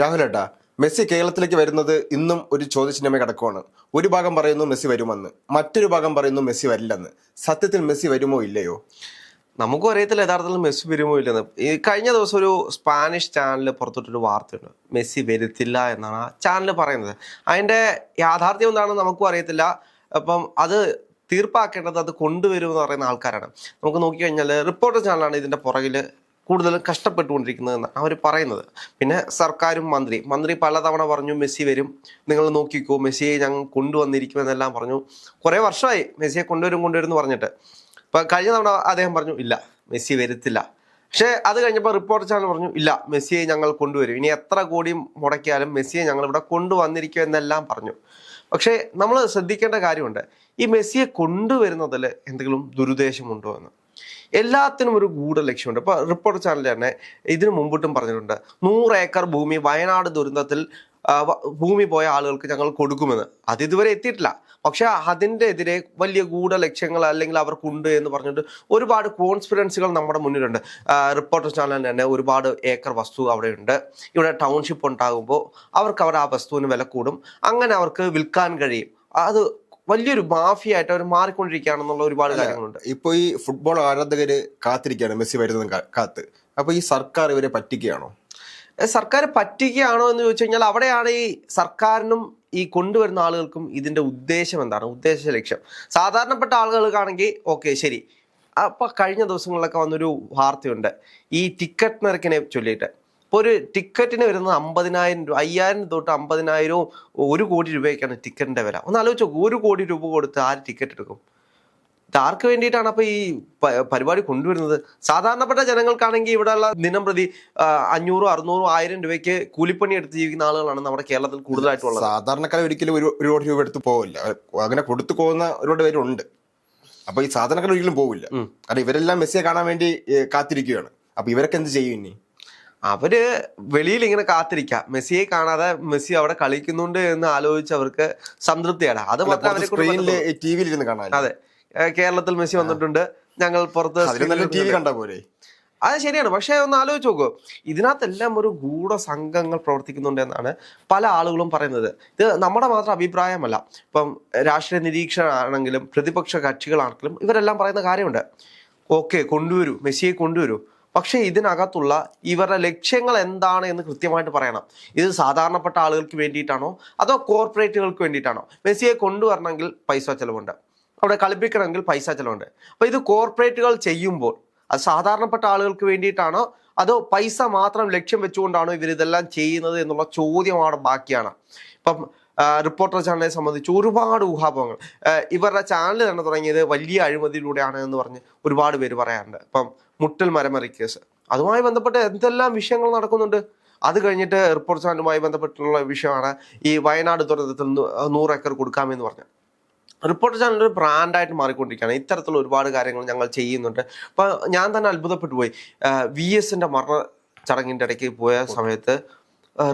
രാഹുൽ ഏട്ടാ മെസ്സി കേരളത്തിലേക്ക് വരുന്നത് ഇന്നും ഒരു ചോദ്യചിഹ്നമേ കിടക്കുവാണ്. ഒരു ഭാഗം പറയുന്നു മെസ്സി വരുമെന്ന് മറ്റൊരു ഭാഗം പറയുന്നു മെസ്സി വരില്ലെന്ന്. സത്യത്തിൽ മെസ്സി വരുമോ ഇല്ലയോ? നമുക്കും അറിയത്തില്ല യഥാർത്ഥത്തിൽ മെസ്സി വരുമോ ഇല്ലെന്ന്. ഈ കഴിഞ്ഞ ദിവസം ഒരു സ്പാനിഷ് ചാനൽ പുറത്തോട്ടൊരു വാർത്തയുണ്ട്. മെസ്സി വരുത്തില്ല എന്നാണ് ആ ചാനൽ പറയുന്നത്. അതിന്റെ യാഥാർത്ഥ്യം എന്താണെന്ന് നമുക്കും അറിയത്തില്ല. അപ്പം അത് തീർപ്പാക്കേണ്ടത് അത് കൊണ്ടുവരുമെന്ന് പറയുന്ന ആൾക്കാരാണ്. നമുക്ക് നോക്കിക്കഴിഞ്ഞാൽ റിപ്പോർട്ടർ ചാനലാണ് ഇതിന്റെ പുറകിൽ കൂടുതലും കഷ്ടപ്പെട്ടുകൊണ്ടിരിക്കുന്നത് എന്ന് അവർ പറയുന്നത്. പിന്നെ സർക്കാരും മന്ത്രി മന്ത്രി പലതവണ പറഞ്ഞു മെസ്സി വരും. നിങ്ങൾ നോക്കിക്കോ മെസ്സിയെ ഞങ്ങൾ കൊണ്ടുവന്നിരിക്കും എന്നെല്ലാം പറഞ്ഞു. കുറേ വർഷമായി മെസ്സിയെ കൊണ്ടുവരും കൊണ്ടുവരും എന്ന് പറഞ്ഞിട്ട്. ഇപ്പം കഴിഞ്ഞ തവണ അദ്ദേഹം പറഞ്ഞു ഇല്ല മെസ്സി വരത്തില്ല. പക്ഷേ അത് കഴിഞ്ഞപ്പോൾ റിപ്പോർട്ട് ചാനൽ പറഞ്ഞു ഇല്ല മെസ്സിയെ ഞങ്ങൾ കൊണ്ടുവരും. ഇനി എത്ര കോടി മുടക്കിയാലും മെസ്സിയെ ഞങ്ങൾ ഇവിടെ കൊണ്ടുവന്നിരിക്കും എന്നെല്ലാം പറഞ്ഞു. പക്ഷേ നമ്മൾ ശ്രദ്ധിക്കേണ്ട കാര്യമുണ്ട്. ഈ മെസ്സിയെ കൊണ്ടുവരുന്നതിൽ എന്തെങ്കിലും ദുരുദ്ദേശമുണ്ടോ എന്ന്? എല്ലാത്തിനും ഒരു ഗൂഢ ലക്ഷ്യമുണ്ട് ഇപ്പൊ റിപ്പോർട്ടർ ചാനൽ തന്നെ ഇതിനു മുമ്പിട്ടും പറഞ്ഞിട്ടുണ്ട്. നൂറ് ഏക്കർ ഭൂമി വയനാട് ദുരന്തത്തിൽ ഭൂമി പോയ ആളുകൾക്ക് ഞങ്ങൾ കൊടുക്കുമെന്ന്. അത് ഇതുവരെ എത്തിയിട്ടില്ല. പക്ഷെ അതിന്റെ എതിരെ വലിയ ഗൂഢ ലക്ഷ്യങ്ങൾ അല്ലെങ്കിൽ അവർക്കുണ്ട് എന്ന് പറഞ്ഞിട്ട് ഒരുപാട് കോൺസ്പിറൻസികൾ നമ്മുടെ മുന്നിലുണ്ട്. റിപ്പോർട്ടർ ചാനലിന് തന്നെ ഒരുപാട് ഏക്കർ വസ്തു അവിടെയുണ്ട്. ഇവിടെ ടൗൺഷിപ്പ് ഉണ്ടാകുമ്പോൾ അവർക്ക് അവർ ആ വസ്തുവിന് വില കൂടും. അങ്ങനെ അവർക്ക് വിൽക്കാൻ കഴിയും. അത് വലിയൊരു മാഫിയായിട്ട് അവർ മാറിക്കൊണ്ടിരിക്കുകയാണെന്നുള്ള ഒരുപാട് കാര്യങ്ങളുണ്ട്. ഇപ്പൊ ഈ ഫുട്ബോൾ ആരാധകർ കാത്തിരിക്കുകയാണ് മെസ്സി വരുന്നത് കാത്ത്. അപ്പോൾ ഈ സർക്കാർ ഇവരെ പറ്റിക്കുകയാണോ? സർക്കാർ പറ്റിക്കുകയാണോ എന്ന് ചോദിച്ചു കഴിഞ്ഞാൽ അവിടെയാണ് ഈ സർക്കാരിനും ഈ കൊണ്ടുവരുന്ന ആളുകൾക്കും ഇതിന്റെ ഉദ്ദേശം എന്താണ്? ഉദ്ദേശ ലക്ഷ്യം. സാധാരണപ്പെട്ട ആളുകൾക്കാണെങ്കിൽ ഓക്കെ ശരി. അപ്പൊ കഴിഞ്ഞ ദിവസങ്ങളിലൊക്കെ വന്നൊരു വാർത്തയുണ്ട്. ഈ ടിക്കറ്റ് നിരക്കിനെ ചൊല്ലിയിട്ട്. ഇപ്പോൾ ഒരു ടിക്കറ്റിന് വരുന്നത് അമ്പതിനായിരം രൂപ അയ്യായിരം തൊട്ട് അമ്പതിനായിരവും ഒരു കോടി രൂപയൊക്കെയാണ് ടിക്കറ്റിന്റെ വില. ഒന്ന് ആലോചിച്ചോ ഒരു കോടി രൂപ കൊടുത്ത് ആര് ടിക്കറ്റ് എടുക്കും? ആർക്ക് വേണ്ടിയിട്ടാണ് അപ്പോൾ ഈ പരിപാടി കൊണ്ടുവരുന്നത്? സാധാരണപ്പെട്ട ജനങ്ങൾക്കാണെങ്കിൽ ഇവിടെയുള്ള ദിനം പ്രതി അഞ്ഞൂറും അറുന്നൂറും ആയിരം രൂപയ്ക്ക് കൂലിപ്പണി എടുത്ത് ജീവിക്കുന്ന ആളുകളാണ് നമ്മുടെ കേരളത്തിൽ കൂടുതലായിട്ടുള്ളത്. സാധാരണക്കാർ ഒരിക്കലും ഒരു ഒരു കോടി രൂപ എടുത്ത് പോവില്ല. അങ്ങനെ കൊടുത്തു പോകുന്ന ഒരുപാട് പേരുണ്ട്. അപ്പോൾ ഈ സാധാരണക്കാർ ഒരിക്കലും പോവില്ല. അല്ല കാരണം ഇവരെല്ലാം മെസ്സിയെ കാണാൻ വേണ്ടി കാത്തിരിക്കുകയാണ്. അപ്പോൾ ഇവരൊക്കെ എന്ത് ചെയ്യും ഇനി? അവർ വെളിയിൽ ഇങ്ങനെ കാത്തിരിക്കാം. മെസ്സിയെ കാണാതെ മെസ്സി അവിടെ കളിക്കുന്നുണ്ട് എന്ന് ആലോചിച്ച് അവർക്ക് സംതൃപ്തിയാണ് അത് മാത്രം അതെ. കേരളത്തിൽ മെസ്സി വന്നിട്ടുണ്ട്. ഞങ്ങൾ പുറത്ത് കണ്ടാ. പോരെ? അത് ശരിയാണ്. പക്ഷേ ഒന്ന് ആലോചിച്ച് നോക്കൂ. ഇതിനകത്തെല്ലാം ഒരു ഗൂഢ സംഘങ്ങൾ പ്രവർത്തിക്കുന്നുണ്ട് എന്നാണ് പല ആളുകളും പറയുന്നത്. ഇത് നമ്മുടെ മാത്രം അഭിപ്രായമല്ല. ഇപ്പം രാഷ്ട്രീയ നിരീക്ഷണമാണെങ്കിലും പ്രതിപക്ഷ കക്ഷികളാണെങ്കിലും ഇവരെല്ലാം പറയുന്ന കാര്യമുണ്ട്. ഓക്കെ കൊണ്ടുവരൂ. മെസ്സിയെ കൊണ്ടുവരൂ. പക്ഷേ ഇതിനകത്തുള്ള ഇവരുടെ ലക്ഷ്യങ്ങൾ എന്താണ് എന്ന് കൃത്യമായിട്ട് പറയണം. ഇത് സാധാരണപ്പെട്ട ആളുകൾക്ക് വേണ്ടിയിട്ടാണോ? അതോ കോർപ്പറേറ്റുകൾക്ക് വേണ്ടിയിട്ടാണോ? മെസ്സിയെ കൊണ്ടുവരണമെങ്കിൽ പൈസ ചെലവുണ്ട്. അവിടെ കളിപ്പിക്കണമെങ്കിൽ പൈസ ചെലവുണ്ട്. അപ്പോൾ ഇത് കോർപ്പറേറ്റുകൾ ചെയ്യുമ്പോൾ അത് സാധാരണപ്പെട്ട ആളുകൾക്ക് വേണ്ടിയിട്ടാണോ? അതോ പൈസ മാത്രം ലക്ഷ്യം വെച്ചുകൊണ്ടാണോ ഇവരിതെല്ലാം ചെയ്യുന്നത് എന്നുള്ള ചോദ്യമാണ് ബാക്കിയാണ്. ഇപ്പം റിപ്പോർട്ടർ ചാനലിനെ സംബന്ധിച്ച് ഒരുപാട് ഊഹാപോഹങ്ങൾ. ഇവരുടെ ചാനൽ തന്നെ തുടങ്ങിയത് വലിയ അഴിമതിയിലൂടെയാണ് എന്ന് പറഞ്ഞ് ഒരുപാട് പേര് പറയാറുണ്ട്. ഇപ്പം മുട്ടൽ മരമറി കേസ് അതുമായി ബന്ധപ്പെട്ട് എന്തെല്ലാം വിഷയങ്ങൾ നടക്കുന്നുണ്ട്? അത് കഴിഞ്ഞിട്ട് റിപ്പോർട്ട് ചാനലുമായി ബന്ധപ്പെട്ടുള്ള വിഷയമാണ് ഈ വയനാട് ദുരന്തത്തിൽ നൂറ് ഏക്കർ കൊടുക്കാമെന്ന് പറഞ്ഞു. റിപ്പോർട്ടർ ചാനൽ ഒരു ബ്രാൻഡായിട്ട് മാറിക്കൊണ്ടിരിക്കുകയാണ്. ഇത്തരത്തിലുള്ള ഒരുപാട് കാര്യങ്ങൾ ഞങ്ങൾ ചെയ്യുന്നുണ്ട്. അപ്പം ഞാൻ തന്നെ അത്ഭുതപ്പെട്ടു പോയി. വി എസിന്റെ മരണ ചടങ്ങിന്റെ ഇടയ്ക്ക് പോയ സമയത്ത്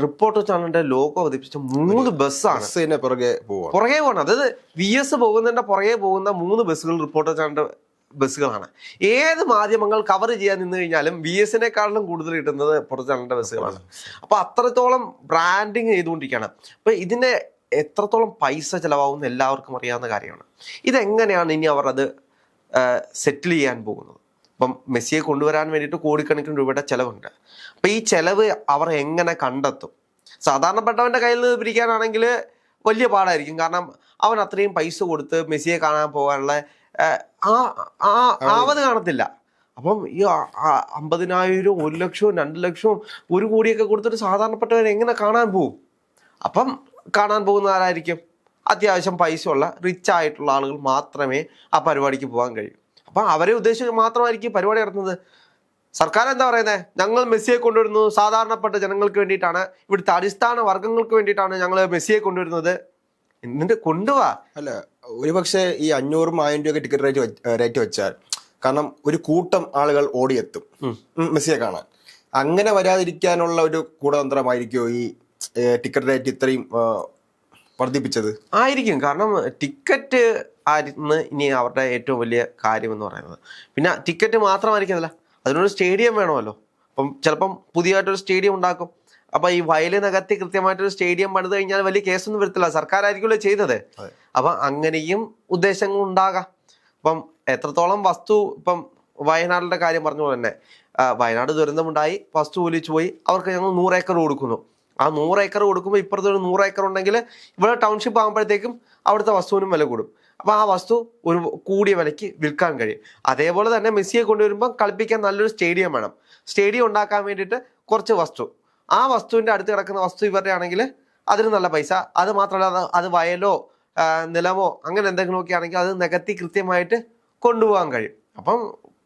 റിപ്പോർട്ടർ ചാനലിന്റെ ലോഗോ പതിപ്പിച്ച മൂന്ന് ബസ്സാണ്. ബസ് തന്നെ പുറകെ പോവാ പുറകെ പോകണം അതായത് വി എസ് പോകുന്നതിന്റെ പുറകെ പോകുന്ന മൂന്ന് ബസ്സുകൾ റിപ്പോർട്ടർ ചാനലിന്റെ ബസ്സുകളാണ്. ഏത് മാധ്യമങ്ങൾ കവർ ചെയ്യാൻ നിന്ന് കഴിഞ്ഞാലും വി എസിനെക്കാളും കൂടുതൽ കിട്ടുന്നത് റിപ്പോർട്ടർ ചാനലിന്റെ ബസ്സുകളാണ്. അപ്പൊ അത്രത്തോളം ബ്രാൻഡിങ് ചെയ്തുകൊണ്ടിരിക്കുകയാണ്. അപ്പൊ ഇതിന്റെ എത്രത്തോളം പൈസ ചെലവാകുന്ന എല്ലാവർക്കും അറിയാവുന്ന കാര്യമാണ്. ഇതെങ്ങനെയാണ് ഇനി അവർ അത് സെറ്റിൽ ചെയ്യാൻ പോകുന്നത്? ഇപ്പം മെസ്സിയെ കൊണ്ടുവരാൻ വേണ്ടിയിട്ട് കോടിക്കണക്കിന് രൂപയുടെ ചിലവുണ്ട്. അപ്പം ഈ ചിലവ് അവർ എങ്ങനെ കണ്ടെത്തും? സാധാരണപ്പെട്ടവന്റെ കയ്യിൽ നിന്ന് പിരിക്കാനാണെങ്കിൽ വലിയ പാടായിരിക്കും. കാരണം അവൻ അത്രയും പൈസ കൊടുത്ത് മെസ്സിയെ കാണാൻ പോകാനുള്ള ആ, ആ ആവത് കാണത്തില്ല. അപ്പം ഈ അമ്പതിനായിരം അമ്പതിനായിരവും ഒരു ലക്ഷവും രണ്ട് ലക്ഷവും ഒരു കോടിയൊക്കെ കൊടുത്തിട്ട് സാധാരണപ്പെട്ടവൻ എങ്ങനെ കാണാൻ പോകും അപ്പം കാണാൻ പോകുന്ന ആരായിരിക്കും? അത്യാവശ്യം പൈസ ഉള്ള റിച്ച് ആയിട്ടുള്ള ആളുകൾ മാത്രമേ ആ പരിപാടിക്ക് പോകാൻ കഴിയൂ. അപ്പം അവരെ ഉദ്ദേശിച്ച് മാത്രമായിരിക്കും പരിപാടി നടത്തുന്നത്. സർക്കാർ എന്താ പറയുന്നത് ഞങ്ങൾ മെസ്സിയെ കൊണ്ടുവരുന്നു. സാധാരണപ്പെട്ട ജനങ്ങൾക്ക് വേണ്ടിയിട്ടാണ്. ഇവിടുത്തെ അടിസ്ഥാന വർഗങ്ങൾക്ക് വേണ്ടിയിട്ടാണ് ഞങ്ങൾ മെസ്സിയെ കൊണ്ടുവരുന്നത്. എന്നിട്ട് കൊണ്ടുപോവാ അല്ല ഒരുപക്ഷെ ഈ അഞ്ഞൂറും ആയിരം രൂപ ടിക്കറ്റ് റേറ്റ് റേറ്റ് വെച്ചാൽ കാരണം ഒരു കൂട്ടം ആളുകൾ ഓടിയെത്തും. മെസ്സിയെ കാണാൻ. അങ്ങനെ വരാതിരിക്കാനുള്ള ഒരു കൂടതന്ത്രമായിരിക്കും ഈ ടിക്കറ്റ് റേറ്റ് ഇത്രയും വർദ്ധിപ്പിച്ചത്? ആയിരിക്കും. കാരണം ടിക്കറ്റ് ആയിരുന്നു ഇനി അവരുടെ ഏറ്റവും വലിയ കാര്യം എന്ന് പറയുന്നത്. പിന്നെ ടിക്കറ്റ് മാത്രമായിരിക്കുന്നില്ല അതിനൊരു സ്റ്റേഡിയം വേണമല്ലോ. അപ്പം ചിലപ്പം പുതിയതായിട്ടൊരു സ്റ്റേഡിയം ഉണ്ടാക്കും. അപ്പൊ ഈ വയലിനകത്ത് കൃത്യമായിട്ടൊരു സ്റ്റേഡിയം പണിത് കഴിഞ്ഞാൽ വലിയ കേസൊന്നും വരത്തില്ല. സർക്കാരായിരിക്കുമല്ലോ ചെയ്തത്. അപ്പൊ അങ്ങനെയും ഉദ്ദേശങ്ങൾ ഉണ്ടാകാം. അപ്പം എത്രത്തോളം വസ്തു ഇപ്പം വയനാടിന്റെ കാര്യം പറഞ്ഞ പോലെ തന്നെ വയനാട് ദുരന്തമുണ്ടായി വസ്തു ഒലിച്ചു പോയി അവർക്ക് ഞങ്ങൾ നൂറ് ഏക്കർ കൊടുക്കുന്നു. ആ നൂറ് ഏക്കർ കൊടുക്കുമ്പോൾ ഇപ്പുറത്ത് ഒരു നൂറ് ഏക്കർ ഉണ്ടെങ്കിൽ ഇവിടെ ടൗൺഷിപ്പ് ആകുമ്പോഴത്തേക്കും അവിടുത്തെ വസ്തുവിനും വില കൂടും. അപ്പോൾ ആ വസ്തു ഒരു കൂടിയ വിലയ്ക്ക് വിൽക്കാൻ കഴിയും. അതേപോലെ തന്നെ മെസ്സിയെ കൊണ്ടുവരുമ്പോൾ കളിപ്പിക്കാൻ നല്ലൊരു സ്റ്റേഡിയം വേണം. സ്റ്റേഡിയം ഉണ്ടാക്കാൻ വേണ്ടിയിട്ട് കുറച്ച് വസ്തു. ആ വസ്തുവിന്റെ അടുത്ത് കിടക്കുന്ന വസ്തു ഇവരുടെ ആണെങ്കിൽ അതിന് നല്ല പൈസ. അത് മാത്രമല്ല അത് വയലോ നിലമോ അങ്ങനെ എന്തെങ്കിലുമൊക്കെ ആണെങ്കിൽ അത് നികത്തി കൃത്യമായിട്ട് കൊണ്ടുപോകാൻ കഴിയും. അപ്പം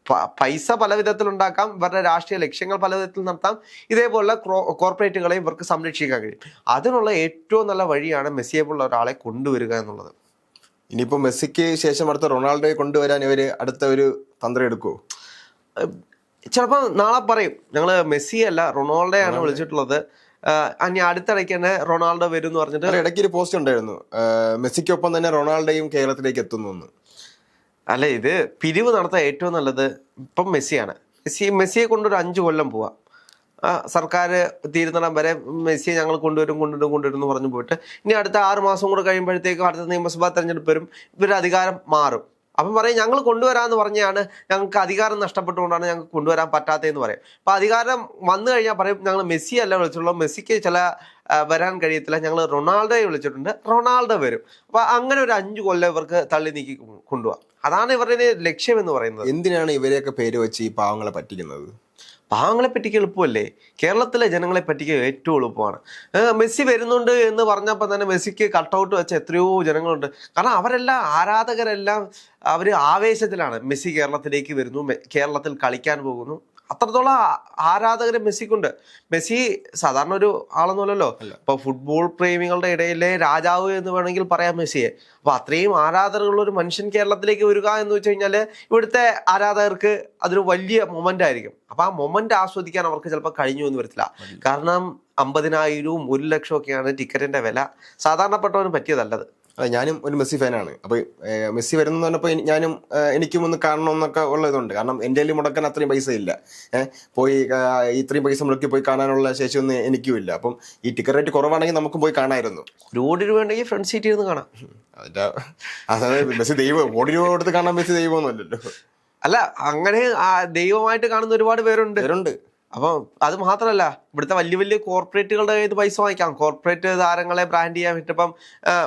പൈസ പല വിധത്തിൽ ഉണ്ടാക്കാം. ഇവരുടെ രാഷ്ട്രീയ ലക്ഷ്യങ്ങൾ പല വിധത്തിൽ നടത്താം. ഇതേപോലുള്ള ക്രോ- കോർപ്പറേറ്റുകളെ ഇവർക്ക് സംരക്ഷിക്കാൻ കഴിയും. അതിനുള്ള ഏറ്റവും നല്ല വഴിയാണ് മെസ്സിയെ പോലുള്ള ഒരാളെ കൊണ്ടുവരിക എന്നുള്ളത്. ഇനിയിപ്പോൾ മെസ്സിക്ക് ശേഷം അടുത്ത റൊണാൾഡോയെ കൊണ്ടുവരാൻ ഇവർ അടുത്ത ഒരു തന്ത്രം എടുക്കുമോ ചിലപ്പോൾ നാളെ പറയും. ഞങ്ങൾ മെസ്സി അല്ല റൊണാൾഡോയാണ് വിളിച്ചിട്ടുള്ളത്. ഞാൻ അടുത്തിടയ്ക്ക് തന്നെ റൊണാൾഡോ വരും എന്ന് പറഞ്ഞിട്ട് ഇടയ്ക്ക് ഒരു പോസ്റ്റ് ഉണ്ടായിരുന്നു. മെസ്സിക്കൊപ്പം തന്നെ റൊണാൾഡോയും കേരളത്തിലേക്ക് എത്തുന്നു എന്ന്. അല്ല ഇത് പിരിവ് നടത്താൻ ഏറ്റവും നല്ലത് ഇപ്പം മെസ്സിയാണ്. മെസ്സി മെസ്സിയെ കൊണ്ടൊരു അഞ്ച് കൊല്ലം പോവാം. സർക്കാർ തീരുന്നിടം വരെ മെസ്സിയെ ഞങ്ങൾ കൊണ്ടുവരും കൊണ്ടുവരും കൊണ്ടുവരും എന്ന് പറഞ്ഞു പോയിട്ട് ഇനി അടുത്ത ആറ് മാസം കൂടെ കഴിയുമ്പോഴത്തേക്കും അടുത്ത നിയമസഭാ തെരഞ്ഞെടുപ്പ് വരും. ഇവരുടെ അധികാരം മാറും. അപ്പം പറയും ഞങ്ങൾ കൊണ്ടുവരാമെന്ന് പറഞ്ഞാണ് ഞങ്ങൾക്ക് അധികാരം നഷ്ടപ്പെട്ടുകൊണ്ടാണ് ഞങ്ങൾക്ക് കൊണ്ടുവരാൻ പറ്റാത്തതെന്ന് പറയും. അപ്പം അധികാരം വന്നു കഴിഞ്ഞാൽ പറയും ഞങ്ങൾ മെസ്സി അല്ല വിളിച്ചിട്ടുള്ളൂ മെസ്സിക്ക് ചില വരാൻ കഴിയത്തില്ല. ഞങ്ങൾ റൊണാൾഡോയെ വിളിച്ചിട്ടുണ്ട്. റൊണാൾഡോ വരും. അപ്പം അങ്ങനെ ഒരു അഞ്ച് കൊല്ലം ഇവർക്ക് തള്ളി നീക്കി കൊണ്ടുപോകാം അതാണ് ഇവരുടെ ലക്ഷ്യം എന്ന് പറയുന്നത്. എന്തിനാണ് ഇവരെയൊക്കെ പേര് വെച്ച് ഈ പാവങ്ങളെ പറ്റിക്കുന്നത്? പാവങ്ങളെ പറ്റിക്ക് എളുപ്പമല്ലേ? കേരളത്തിലെ ജനങ്ങളെ പറ്റിക്ക് ഏറ്റവും എളുപ്പമാണ്. മെസ്സി വരുന്നുണ്ട് എന്ന് പറഞ്ഞപ്പോൾ തന്നെ മെസ്സിക്ക് കട്ടൗട്ട് വെച്ച എത്രയോ ജനങ്ങളുണ്ട്. കാരണം അവരെല്ലാം ആരാധകരെല്ലാം അവർ ആവേശത്തിലാണ്. മെസ്സി കേരളത്തിലേക്ക് വരുന്നു കേരളത്തിൽ കളിക്കാൻ പോകുന്നു. അത്രത്തോളം ആരാധകര് മെസ്സിക്കുണ്ട്. മെസ്സി സാധാരണ ഒരു ആളൊന്നുമല്ലല്ലോ ഇപ്പൊ ഫുട്ബോൾ പ്രേമികളുടെ ഇടയിലെ രാജാവ് എന്ന് വേണമെങ്കിൽ പറയാം മെസ്സിയെ. അപ്പൊ അത്രയും ആരാധകരുള്ള ഒരു മനുഷ്യൻ കേരളത്തിലേക്ക് വരിക എന്ന് വെച്ച് കഴിഞ്ഞാൽ ഇവിടുത്തെ ആരാധകർക്ക് അതൊരു വലിയ മൊമെന്റ് ആയിരിക്കും. അപ്പൊ ആ മൊമെന്റ് ആസ്വദിക്കാൻ അവർക്ക് ചിലപ്പോൾ കഴിഞ്ഞു എന്ന് വരത്തില്ല. കാരണം അമ്പതിനായിരവും ഒരു ലക്ഷവും ഒക്കെയാണ് ടിക്കറ്റിന്റെ വില. സാധാരണപ്പെട്ടവന് പറ്റിയതല്ലത്. ഞാനും ഒരു മെസ്സി ഫാനാണ്. അപ്പോൾ മെസ്സി വരുന്ന പറഞ്ഞപ്പോൾ ഞാനും എനിക്കും ഒന്ന് കാണണം എന്നൊക്കെ ഉള്ള ഇതുണ്ട് കാരണം എന്റെ കയ്യിൽ മുടക്കാൻ അത്രയും പൈസ ഇല്ല. പോയി ഇത്രയും പൈസ മുടക്കി പോയി കാണാനുള്ള ശേഷിയൊന്നും എനിക്കും ഇല്ല. അപ്പം ഈ ടിക്കറ്റ് റേറ്റ് കുറവാണെങ്കിൽ നമുക്കും പോയി കാണാമായിരുന്നു ഒരു കോടി രൂപ ഉണ്ടെങ്കിൽ ഫ്രണ്ട് സീറ്റിൽ ഇരുന്ന് കാണാം. അതിന്റെ അതായത് മെസ്സി ദൈവം. കോടി രൂപ കൊടുത്ത് കാണാൻ മെസ്സി ദൈവമൊന്നുമല്ലല്ലോ. അല്ല അങ്ങനെ ദൈവമായിട്ട് കാണുന്ന ഒരുപാട് പേരുണ്ട്. പേരുണ്ട്. അപ്പം അത് മാത്രമല്ല ഇവിടുത്തെ വലിയ വലിയ കോർപ്പറേറ്റുകളുടെ കയ്യിൽ പൈസ വാങ്ങിക്കാം. കോർപ്പറേറ്റ് താരങ്ങളെ ബ്രാൻഡ് ചെയ്യാൻ പറ്റിപ്പം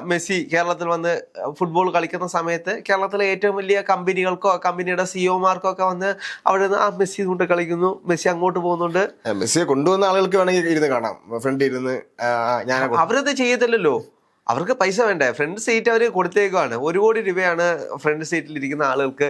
മെസ്സി കേരളത്തിൽ വന്ന് ഫുട്ബോൾ കളിക്കുന്ന സമയത്ത് കേരളത്തിലെ ഏറ്റവും വലിയ കമ്പനികൾക്കോ കമ്പനിയുടെ സിഇഒമാർക്കോ ഒക്കെ വന്ന് അവിടെ നിന്ന് ആ മെസ്സി കൊണ്ട് കളിക്കുന്നു. മെസ്സി അങ്ങോട്ട് പോകുന്നുണ്ട്. മെസ്സിയെ കൊണ്ടുവന്ന ആളുകൾക്ക് വേണമെങ്കിൽ ഇരുന്ന് കാണാം. ഫ്രണ്ട് ഇരുന്ന് അവരത് ചെയ്യത്തില്ലല്ലോ. അവർക്ക് പൈസ വേണ്ടേ? ഫ്രണ്ട് സീറ്റ് അവർ കൊടുത്തേക്കുവാണ്. ഒരു കോടി രൂപയാണ് ഫ്രണ്ട് സീറ്റിൽ ഇരിക്കുന്ന ആളുകൾക്ക്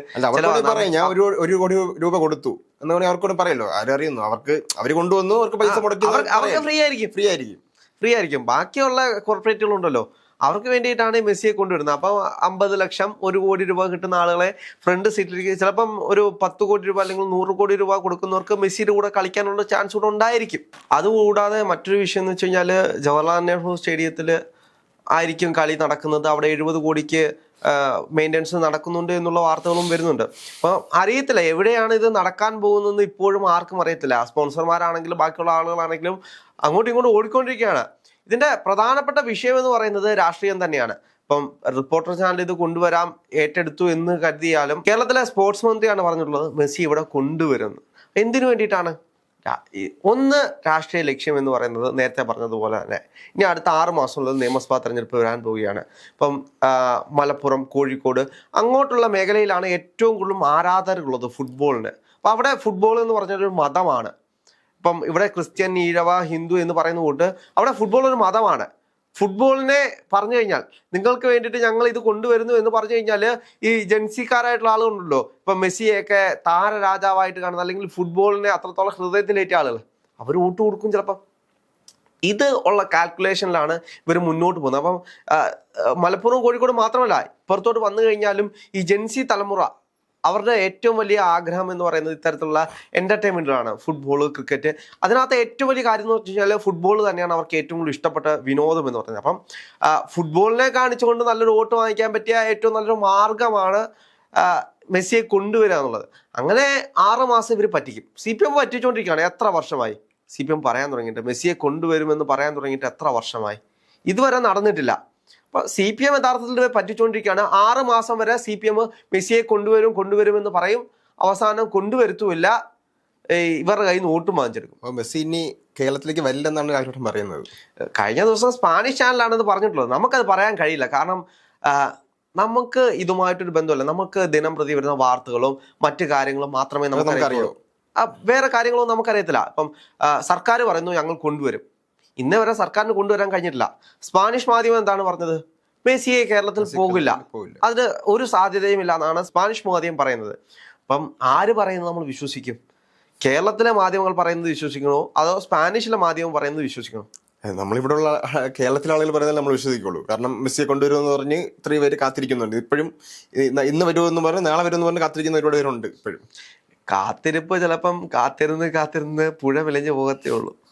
ഞാൻ ഒരു ഒരു കോടി രൂപ കൊടുത്തു. എന്ന് പറഞ്ഞാൽ അവർക്കോട് പറയല്ലോ. ആരറിയുന്നു? അവർക്ക് അവർ കൊണ്ടുവന്നു അവർക്ക് പൈസ മുടക്കി അവർക്ക് ഫ്രീ ആയിരിക്കും ഫ്രീ ആയിരിക്കും. ഫ്രീ ആയിരിക്കും. ബാക്കിയുള്ള കോർപ്പറേറ്റുകൾ ഉണ്ടല്ലോ അവർക്ക് വേണ്ടിയിട്ടാണ് ഈ മെസ്സിയെ കൊണ്ടുവരുന്നത്. അപ്പം അമ്പത് ലക്ഷം ഒരു കോടി രൂപ കിട്ടുന്ന ആളുകളെ ഫ്രണ്ട് സീറ്റിലേക്ക് ചിലപ്പം ഒരു പത്ത് കോടി രൂപ അല്ലെങ്കിൽ നൂറ് കോടി രൂപ കൊടുക്കുന്നവർക്ക് മെസ്സിയുടെ കൂടെ കളിക്കാനുള്ള ചാൻസ് കൂടെ ഉണ്ടായിരിക്കും. അതുകൂടാതെ മറ്റൊരു വിഷയം എന്ന് വെച്ച് കഴിഞ്ഞാൽ ജവഹർലാൽ നെഹ്റു സ്റ്റേഡിയത്തിൽ ആയിരിക്കും കളി നടക്കുന്നത്. അവിടെ എഴുപത് കോടിക്ക് മെയിന്റനൻസ് നടക്കുന്നുണ്ട് എന്നുള്ള വാർത്തകളും വരുന്നുണ്ട്. അപ്പം അറിയത്തില്ല എവിടെയാണ് ഇത് നടക്കാൻ പോകുന്നതെന്ന് ഇപ്പോഴും ആർക്കും അറിയത്തില്ല. സ്പോൺസർമാരാണെങ്കിലും ബാക്കിയുള്ള ആളുകളാണെങ്കിലും അങ്ങോട്ടും ഇങ്ങോട്ടും ഓടിക്കൊണ്ടിരിക്കുകയാണ്. ഇതിന്റെ പ്രധാനപ്പെട്ട വിഷയം എന്ന് പറയുന്നത് രാഷ്ട്രീയം തന്നെയാണ്. ഇപ്പം റിപ്പോർട്ടർ ചാനൽ ഇത് കൊണ്ടുവരാം ഏറ്റെടുത്തു എന്ന് കരുതിയാലും കേരളത്തിലെ സ്പോർട്സ് മന്ത്രിയാണ് പറഞ്ഞിട്ടുള്ളത് മെസ്സി ഇവിടെ കൊണ്ടുവരുന്നു. എന്തിനു വേണ്ടിയിട്ടാണ്? ഒന്ന് രാഷ്ട്രീയ ലക്ഷ്യം എന്ന് പറയുന്നത് നേരത്തെ പറഞ്ഞതുപോലെ തന്നെ. ഇനി അടുത്ത ആറ് മാസമുള്ളത് നിയമസഭാ തെരഞ്ഞെടുപ്പ് വരാൻ പോവുകയാണ്. ഇപ്പം മലപ്പുറം കോഴിക്കോട് അങ്ങോട്ടുള്ള മേഖലയിലാണ് ഏറ്റവും കൂടുതലും ആരാധകരുള്ളത് ഫുട്ബോളിന്. അപ്പം അവിടെ ഫുട്ബോൾ എന്ന് പറഞ്ഞൊരു മതമാണ്. ഇപ്പം ഇവിടെ ക്രിസ്ത്യൻ ഈഴവ ഹിന്ദു എന്ന് പറയുന്ന കൂട്ട് അവിടെ ഫുട്ബോൾ ഒരു മതമാണ്. ഫുട്ബോളിനെ പറഞ്ഞു കഴിഞ്ഞാൽ നിങ്ങൾക്ക് വേണ്ടിയിട്ട് ഞങ്ങൾ ഇത് കൊണ്ടുവരുന്നു എന്ന് പറഞ്ഞു കഴിഞ്ഞാൽ ഈ ജൻസിക്കാരായിട്ടുള്ള ആളുകളുണ്ടല്ലോ. ഇപ്പം മെസ്സിയൊക്കെ താരരാജാവായിട്ട് കാണുന്ന അല്ലെങ്കിൽ ഫുട്ബോളിനെ അത്രത്തോളം ഹൃദയത്തിലേറ്റ ആളുകൾ അവർ വോട്ട് കൊടുക്കും ചിലപ്പം. ഇത് ഉള്ള കാൽക്കുലേഷനിലാണ് ഇവർ മുന്നോട്ട് പോകുന്നത്. അപ്പം മലപ്പുറം കോഴിക്കോട് മാത്രമല്ല പുറത്തോട്ട് വന്നു കഴിഞ്ഞാലും ഈ ജെൻസി തലമുറ അവരുടെ ഏറ്റവും വലിയ ആഗ്രഹം എന്ന് പറയുന്നത് ഇത്തരത്തിലുള്ള എന്റർടൈൻമെന്റുകളാണ് ഫുട്ബോൾ ക്രിക്കറ്റ് അതിനകത്ത് ഏറ്റവും വലിയ കാര്യം എന്ന് വെച്ച് കഴിഞ്ഞാൽ ഫുട്ബോൾ തന്നെയാണ് അവർക്ക് ഏറ്റവും കൂടുതൽ ഇഷ്ടപ്പെട്ട വിനോദം എന്ന് പറയുന്നത്. അപ്പം ഫുട്ബോളിനെ കാണിച്ചുകൊണ്ട് നല്ലൊരു വോട്ട് വാങ്ങിക്കാൻ പറ്റിയ ഏറ്റവും നല്ലൊരു മാർഗമാണ് മെസ്സിയെ കൊണ്ടുവരിക എന്നുള്ളത്. അങ്ങനെ ആറ് മാസം ഇവർ പറ്റിക്കും. സി പി എം പറ്റിച്ചുകൊണ്ടിരിക്കുകയാണ്. എത്ര വർഷമായി? സി പി എം പറയാൻ തുടങ്ങിയിട്ട്. മെസ്സിയെ കൊണ്ടുവരുമെന്ന് പറയാൻ തുടങ്ങിയിട്ട് എത്ര വർഷമായി? ഇതുവരെ നടന്നിട്ടില്ല. സി പി എം യഥാർത്ഥത്തിൽ പറ്റിച്ചുകൊണ്ടിരിക്കുകയാണ് ആറ് മാസം വരെ സി പി എം മെസ്സിയെ കൊണ്ടുവരും കൊണ്ടുവരുമെന്ന് പറയും. അവസാനം കൊണ്ടുവരുത്തുമില്ല. ഇവരുടെ കയ്യിൽ നിന്ന് വോട്ടും വാങ്ങിച്ചെടുക്കും. അപ്പൊ മെസ്സി ഇനി കേരളത്തിലേക്ക് വരില്ലെന്നാണ് രാജ്യം പറയുന്നത്. കഴിഞ്ഞ ദിവസം സ്പാനിഷ് ചാനലാണെന്ന് പറഞ്ഞിട്ടുള്ളത്. നമുക്കത് പറയാൻ കഴിയില്ല. കാരണം നമുക്ക് ഇതുമായിട്ടൊരു ബന്ധമല്ല. നമുക്ക് ദിനം പ്രതി വരുന്ന വാർത്തകളും മറ്റു കാര്യങ്ങളും മാത്രമേ നമുക്ക് നമുക്കറിയൂ. വേറെ കാര്യങ്ങളൊന്നും നമുക്കറിയത്തില്ല. ഇപ്പം സർക്കാർ പറയുന്നു ഞങ്ങൾ കൊണ്ടുവരും. ഇന്നേ വരെ സർക്കാരിന് കൊണ്ടുവരാൻ കഴിഞ്ഞിട്ടില്ല. സ്പാനിഷ് മാധ്യമം എന്താണ് പറഞ്ഞത്? മെസ്സിയെ കേരളത്തിൽ പോകില്ല. അതിന് ഒരു സാധ്യതയും ഇല്ല എന്നാണ് സ്പാനിഷ് മാധ്യമം പറയുന്നത്. അപ്പം ആര് പറയുന്നത് നമ്മൾ വിശ്വസിക്കും? കേരളത്തിലെ മാധ്യമങ്ങൾ പറയുന്നത് വിശ്വസിക്കണോ? അതോ സ്പാനിഷിലെ മാധ്യമം പറയുന്നത് വിശ്വസിക്കണോ? ഏഹ് നമ്മളിവിടെ ഉള്ള കേരളത്തിലെ ആളുകൾ പറയുന്നത് നമ്മൾ വിശ്വസിക്കുള്ളൂ. കാരണം മെസ്സിയെ കൊണ്ടുവരുമെന്ന് പറഞ്ഞ് ഇത്രയും പേര് കാത്തിരിക്കുന്നുണ്ട്. ഇപ്പോഴും ഇന്ന് വരുമെന്ന് പറഞ്ഞ് നാളെ വരുമെന്ന് പറഞ്ഞ് കാത്തിരിക്കുന്ന ഒരുപാട് പേരുണ്ട് ഇപ്പോഴും. കാത്തിരിപ്പ് ചിലപ്പം കാത്തിരുന്ന് കാത്തിരുന്ന് പുഴ വിളഞ്ഞു പോകത്തേ ഉള്ളൂ.